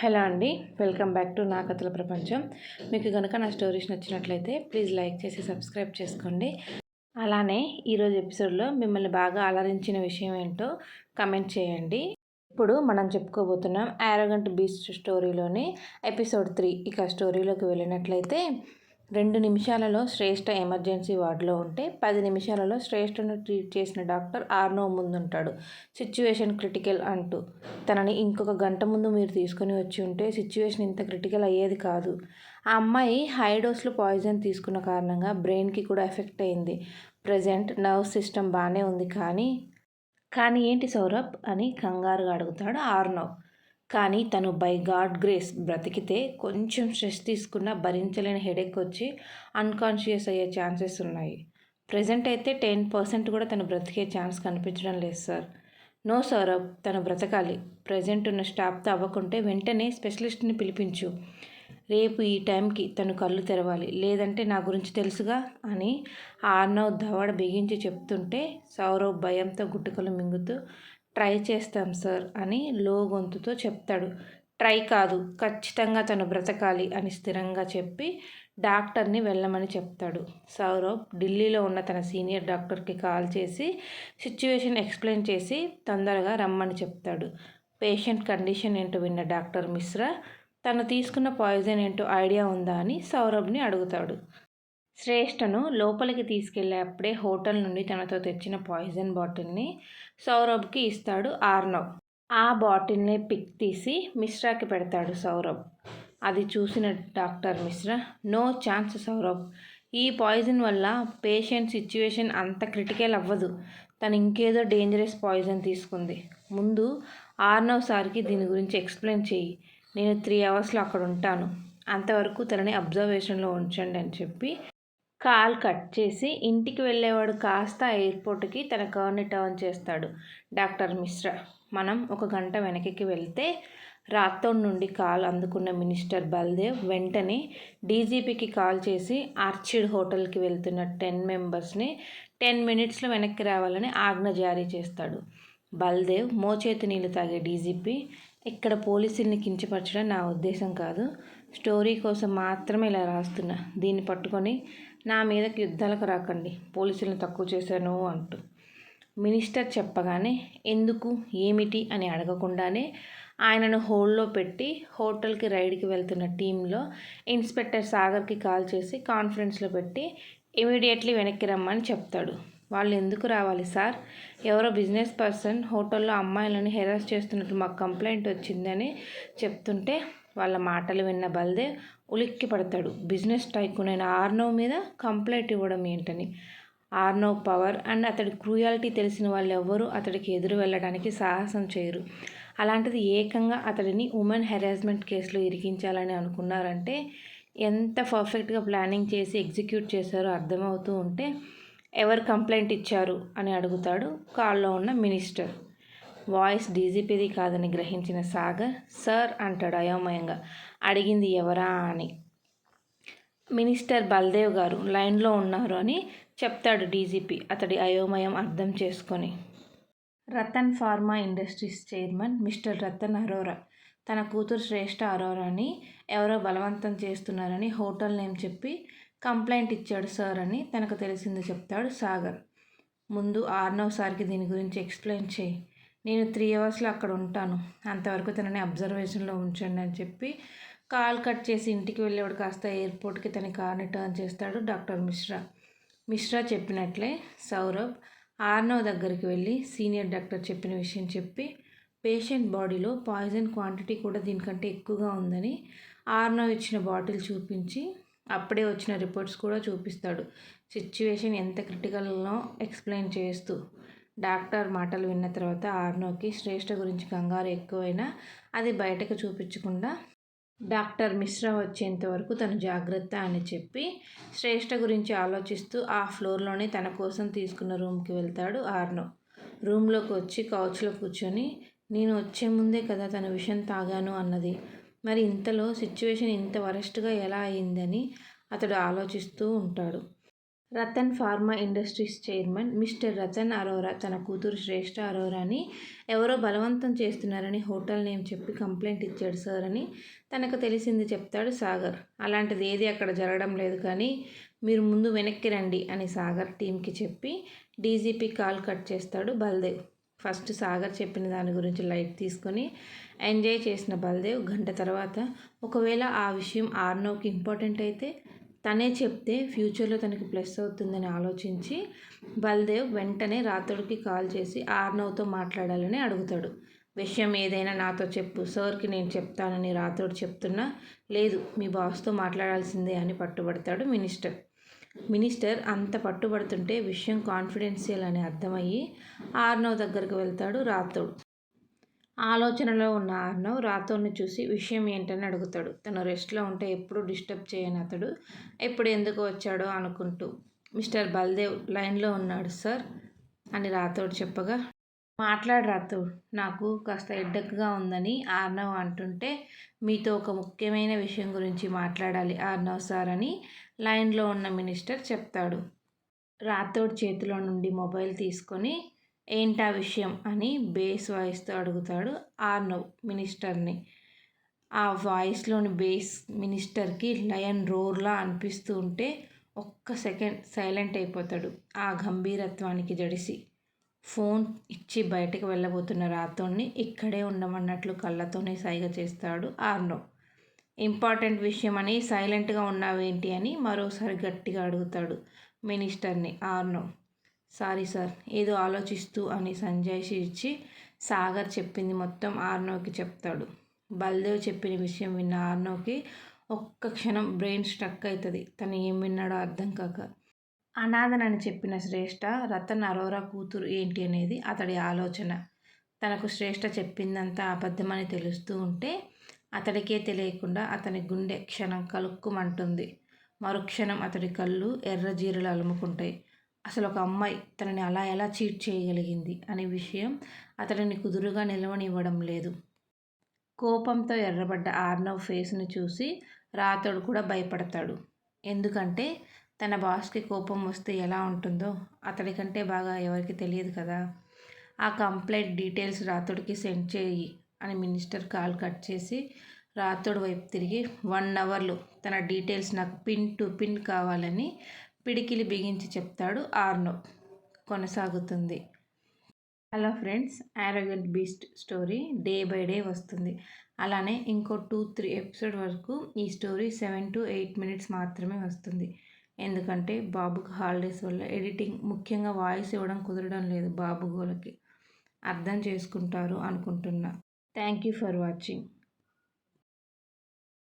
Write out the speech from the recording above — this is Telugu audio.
హలో అండి వెల్కమ్ బ్యాక్ టు నా కథల ప్రపంచం. మీకు కనుక నా స్టోరీస్ నచ్చినట్లయితే ప్లీజ్ లైక్ చేసి సబ్స్క్రైబ్ చేసుకోండి. అలానే ఈరోజు ఎపిసోడ్లో మిమ్మల్ని బాగా అలరించిన విషయం ఏంటో కమెంట్ చేయండి. ఇప్పుడు మనం చెప్పుకోబోతున్నాం ఆరోగంట్ బీచ్ స్టోరీలోని ఎపిసోడ్ త్రీ ఇక స్టోరీలోకి వెళ్ళినట్లయితే రెండు నిమిషాలలో శ్రేష్ఠ ఎమర్జెన్సీ వార్డులో ఉంటే పది నిమిషాలలో శ్రేష్ఠను ట్రీట్ చేసిన డాక్టర్ ఆర్నో ముందుంటాడు. సిచ్యువేషన్ క్రిటికల్ అంటూ తనని ఇంకొక గంట ముందు మీరు తీసుకొని వచ్చి ఉంటే సిచ్యువేషన్ ఇంత క్రిటికల్ అయ్యేది కాదు. ఆ అమ్మాయి హై డోస్లో పాయిజన్ తీసుకున్న కారణంగా బ్రెయిన్కి కూడా ఎఫెక్ట్ అయింది. ప్రజెంట్ నర్వ్ సిస్టమ్ బాగానే ఉంది కానీ కానీ ఏంటి సౌరభ్ అని కంగారుగా అడుగుతాడు ఆర్నవ్ కానీ తను బై గాడ్ గ్రేస్ బ్రతికితే కొంచెం స్ట్రెస్ తీసుకున్న భరించలేని హెడేక్ వచ్చి అన్కాన్షియస్ అయ్యే ఛాన్సెస్ ఉన్నాయి. ప్రజెంట్ అయితే టెన్ పర్సెంట్ కూడా తను బ్రతికే ఛాన్స్ కనిపించడం లేదు సార్. నో సౌరభ్ తను బ్రతకాలి. ప్రజెంట్ ఉన్న స్టాఫ్తో అవ్వకుంటే వెంటనే స్పెషలిస్ట్ని పిలిపించు. రేపు ఈ టైంకి తను కళ్ళు తెరవాలి. లేదంటే నా గురించి తెలుసుగా అని ఆర్నవ్ దవాడ బిగించి చెప్తుంటే సౌరవ్ భయంతో గుట్టుకలు మింగుతూ ట్రై చేస్తాం సార్ అని లో గొంతుతో చెప్తాడు. ట్రై కాదు ఖచ్చితంగా తను బ్రతకాలి అని స్థిరంగా చెప్పి డాక్టర్ని వెళ్ళమని చెప్తాడు. సౌరవ్ ఢిల్లీలో ఉన్న తన సీనియర్ డాక్టర్కి కాల్ చేసి సిచ్యువేషన్ ఎక్స్ప్లెయిన్ చేసి తొందరగా రమ్మని చెప్తాడు. పేషెంట్ కండిషన్ ఏంటో విన్న డాక్టర్ మిశ్రా తను తీసుకున్న పాయిజన్ ఏంటో ఐడియా ఉందా అని సౌరభ్ని అడుగుతాడు. శ్రేష్ఠను లోపలికి తీసుకెళ్ళే అప్పుడే హోటల్ నుండి తనతో తెచ్చిన పాయిజన్ బాటిల్ని సౌరభ్కి ఇస్తాడు ఆర్నవ్. ఆ బాటిల్ని పిక్ తీసి మిశ్రాకి పెడతాడు సౌరభ్. అది చూసిన doctor Mishra no chance Saurabh. ఈ పాయిజన్ వల్ల పేషెంట్ సిచ్యువేషన్ అంత క్రిటికల్ అవ్వదు. తను ఇంకేదో డేంజరస్ పాయిజన్ తీసుకుంది. ముందు ఆర్నవ్ సార్కి దీని గురించి ఎక్స్ప్లెయిన్ చెయ్యి. నేను త్రీ అవర్స్లో అక్కడ ఉంటాను. అంతవరకు తనని అబ్జర్వేషన్లో ఉంచండి అని చెప్పి కాల్ కట్ చేసి ఇంటికి వెళ్ళేవాడు కాస్త ఎయిర్పోర్ట్కి తన కార్ని టర్న్ చేస్తాడు. డాక్టర్ మిశ్రా మనం ఒక గంట వెనక్కి వెళ్తే రాత్తోడ్ నుండి కాల్ అందుకున్న మినిస్టర్ బల్దేవ్ వెంటనే డీజీపీకి కాల్ చేసి ఆర్చిడ్ హోటల్కి వెళ్తున్న టెన్ మెంబర్స్ని టెన్ మినిట్స్లో వెనక్కి రావాలని ఆజ్ఞ జారీ చేస్తాడు. బల్దేవ్ మోచేతి నీళ్ళు తాగే డీజీపీ ఇక్కడ పోలీసుల్ని కించపరచడం నా ఉద్దేశం కాదు. స్టోరీ కోసం మాత్రమే ఇలా రాస్తున్నా. దీన్ని పట్టుకొని నా మీదకి యుద్ధాలకు రాకండి. పోలీసులను తక్కువ చేశాను అంటూ. మినిస్టర్ చెప్పగానే ఎందుకు? ఏమిటి? అని అడగకుండానే ఆయనను హోల్డ్లో పెట్టి హోటల్కి రైడ్కి వెళ్తున్న టీంలో ఇన్స్పెక్టర్ సాగర్కి కాల్ చేసి కాన్ఫరెన్స్లో పెట్టి ఇమీడియట్లీ వెనక్కి రమ్మని చెప్తాడు. వాళ్ళు ఎందుకు రావాలి సార్? ఎవరో బిజినెస్ పర్సన్ హోటల్లో అమ్మాయిలను హెరాస్ చేస్తున్నట్టు మాకు కంప్లైంట్ వచ్చిందని చెప్తుంటే వాళ్ళ మాటలు విన్న బల్దేవ్ ఉలిక్కి పడతాడు. బిజినెస్ టైకూన్ అయిన ఆర్నవ్ మీద కంప్లైంట్ ఇవ్వడం ఏంటని. ఆర్నవ్ పవర్ అండ్ అతడి క్రూయాలిటీ తెలిసిన వాళ్ళు ఎవ్వరూ అతడికి ఎదురు వెళ్ళడానికి సాహసం చేయరు. అలాంటిది ఏకంగా అతడిని ఉమెన్ హెరాస్మెంట్ కేసులో ఇరికించాలని అనుకున్నారంటే ఎంత పర్ఫెక్ట్గా ప్లానింగ్ చేసి ఎగ్జిక్యూట్ చేశారో అర్థమవుతూ ఉంటే ఎవరు కంప్లైంట్ ఇచ్చారు అని అడుగుతాడు కాల్లో ఉన్న మినిస్టర్. వాయిస్ డీజీపీది కాదని గ్రహించిన సాగర్ సార్ అంటాడు అయోమయంగా. అడిగింది ఎవరా అని. మినిస్టర్ బల్దేవ్ గారు లైన్లో ఉన్నారు అని చెప్తాడు డీజీపీ. అతడి అయోమయం అర్థం చేసుకొని. Ratan pharma industries chairman mister Ratan Arora. తన కూతురు శ్రేష్ఠ అరోరాని ఎవరో బలవంతం చేస్తున్నారని హోటల్ నేమ్ చెప్పి కంప్లైంట్ ఇచ్చాడు సార్ అని తనకు తెలిసింది చెప్తాడు సాగర్. ముందు ఆర్నవ్ సార్కి దీని గురించి ఎక్స్ప్లెయిన్ చేయి. నేను త్రీ అవర్స్లో అక్కడ ఉంటాను. అంతవరకు తనని అబ్జర్వేషన్లో ఉంచండి అని చెప్పి కాల్ కట్ చేసి ఇంటికి వెళ్ళేవాడు కాస్త ఎయిర్పోర్ట్కి తన కార్ని టర్న్ చేస్తాడు డాక్టర్ మిశ్రా. మిశ్రా చెప్పినట్లే సౌరభ్ ఆర్నవ్ దగ్గరికి వెళ్ళి సీనియర్ డాక్టర్ చెప్పిన విషయం చెప్పి పేషెంట్ బాడీలో పాయిజన్ క్వాంటిటీ కూడా దీనికంటే ఎక్కువగా ఉందని ఆర్నవ్ ఇచ్చిన బాటిల్ చూపించి అప్పుడే వచ్చిన రిపోర్ట్స్ కూడా చూపిస్తాడు. సిచ్యువేషన్ ఎంత క్రిటికల్లో ఎక్స్ప్లెయిన్ చేస్తూ. డాక్టర్ మాటలు విన్న తర్వాత ఆర్నోకి శ్రేష్ఠ గురించి కంగారు ఎక్కువైనా అది బయటకు చూపించకుండా డాక్టర్ మిశ్రా వచ్చేంత వరకు తను జాగ్రత్త అని చెప్పి శ్రేష్ఠ గురించి ఆలోచిస్తూ ఆ ఫ్లోర్లోనే తన కోసం తీసుకున్న రూమ్కి వెళ్తాడు ఆర్నో. రూమ్లోకి వచ్చి కౌచ్లో కూర్చొని నేను వచ్చే ముందే కదా తన విషయం తాగాను అన్నది. మరి ఇంతలో సిచ్యువేషన్ ఇంత వరస్ట్గా ఎలా అయిందని అతడు ఆలోచిస్తూ ఉంటాడు. Ratan pharma industries chairman mister Ratan Arora తన కూతురు శ్రేష్ఠ అరోరాని ఎవరో బలవంతం చేస్తున్నారని హోటల్ నేమ్ చెప్పి కంప్లైంట్ ఇచ్చాడు సార్ అని తనకు తెలిసింది చెప్తాడు సాగర్. అలాంటిది ఏది అక్కడ జరగడం లేదు కానీ మీరు ముందు వెనక్కి రండి అని సాగర్ టీంకి చెప్పి డీజీపీ కాల్ కట్ చేస్తాడు బల్దేవ్. ఫస్ట్ సాగర్ చెప్పిన దాని గురించి లైట్ తీసుకొని ఎంజాయ్ చేసిన బలదేవ్ గంట తర్వాత ఒకవేళ ఆ విషయం ఆర్నోకి ఇంపార్టెంట్ అయితే తనే చెప్తే ఫ్యూచర్లో తనకి ప్లస్ అవుతుందని ఆలోచించి బలదేవ్ వెంటనే రాతోడికి కాల్ చేసి ఆర్నవ్తో మాట్లాడాలని అడుగుతాడు. విషయం ఏదైనా నాతో చెప్పు సార్కి నేను చెప్తానని రాతోడు చెప్తున్నా లేదు మీ బాస్తో మాట్లాడాల్సిందే అని పట్టుబడతాడు మినిస్టర్. మినిస్టర్ అంత పట్టుబడుతుంటే విషయం కాన్ఫిడెన్షియల్ అని అర్థమయ్యి ఆర్నవ్ దగ్గరకు వెళ్తాడు రాతోడు ఆలోచనలో ఉన్న ఆర్నవ్ రాతోని చూసి విషయం ఏంటని అడుగుతాడు. తను రెస్ట్లో ఉంటే ఎప్పుడు డిస్టర్బ్ చేయని అతడు ఎప్పుడు ఎందుకు వచ్చాడో అనుకుంటూ మిస్టర్ బల్దేవ్ లైన్లో ఉన్నాడు సార్ అని రాతోడు చెప్పగా మాట్లాడు నాకు కాస్త ఎడ్డక్గా ఉందని ఆర్నవ్ అంటుంటే మీతో ఒక ముఖ్యమైన విషయం గురించి మాట్లాడాలి ఆర్నవ్ సార్ అని లైన్లో ఉన్న మినిస్టర్ చెప్తాడు. రాథోడ్ చేతిలో నుండి మొబైల్ తీసుకొని ఏంటా విషయం? అని బేస్ వాయిస్తో అడుగుతాడు ఆర్నవ్ మినిస్టర్ని. ఆ వాయిస్లోని బేస్ మినిస్టర్కి లయన్ రోర్లా అనిపిస్తూ ఉంటే ఒక్క సెకండ్ సైలెంట్ అయిపోతాడు. ఆ గంభీరత్వానికి జడిసి ఫోన్ ఇచ్చి బయటకు వెళ్ళబోతున్న రాతోడిని ఇక్కడే ఉండమన్నట్లు కళ్ళతోనే సైగ చేస్తాడు ఆర్నో. ఇంపార్టెంట్ విషయం అని సైలెంట్గా ఉన్నావేంటి అని మరోసారి గట్టిగా అడుగుతాడు మినిస్టర్ని ఆర్నవ్ సారీ సార్ ఏదో ఆలోచిస్తూ అని సంజయ్ ఇచ్చి సాగర్ చెప్పింది మొత్తం ఆర్నోకి చెప్తాడు. బల్దేవ్ చెప్పిన విషయం విన్న ఆర్నోకి ఒక్క క్షణం బ్రెయిన్ స్ట్రక్ అవుతుంది తను ఏం విన్నాడో అర్థం కాక అనాథనని చెప్పిన శ్రేష్ఠ రతన్ అరోరా కూతురు ఏంటి అనేది అతడి ఆలోచన. తనకు శ్రేష్ఠ చెప్పిందంతా అబద్ధమని తెలుస్తూ ఉంటే అతడికే తెలియకుండా అతని గుండె క్షణం కలుక్కుమంటుంది. మరుక్షణం అతడి కళ్ళు ఎర్రజీరలు అలుముకుంటాయి. అసలు ఒక అమ్మాయి తనని అలా ఎలా చీట్ చేయగలిగింది అనే విషయం అతడిని కుదురుగా నిలవనివ్వడం లేదు. కోపంతో ఎర్రబడ్డ ఆర్నవ్ ఫేస్ని చూసి రాతోడు కూడా భయపడతాడు. ఎందుకంటే తన బాస్కి కోపం వస్తే ఎలా ఉంటుందో అతడి కంటే బాగా ఎవరికి తెలియదు కదా. ఆ కంప్లైంట్ డీటెయిల్స్ రాతోడికి సెండ్ చేయి అని మినిస్టర్ కాల్ కట్ చేసి రాతుడు వైపు తిరిగి వన్ అవర్లో తన డీటెయిల్స్ నాకు పిన్ టు పిన్ కావాలని పిడికిలి బిగించి చెప్తాడు ఆర్నో. కొనసాగుతుంది. Hello friends arrogant beast story day by day వస్తుంది. అలానే ఇంకో టూ త్రీ ఎపిసోడ్ వరకు ఈ story seven to eight minutes మాత్రమే వస్తుంది. ఎందుకంటే బాబుకి హాలిడేస్ వల్ల ఎడిటింగ్ ముఖ్యంగా వాయిస్ ఇవ్వడం కుదరడం లేదు బాబు గోలకి. అర్థం చేసుకుంటారు అనుకుంటున్నా. Thank you for watching.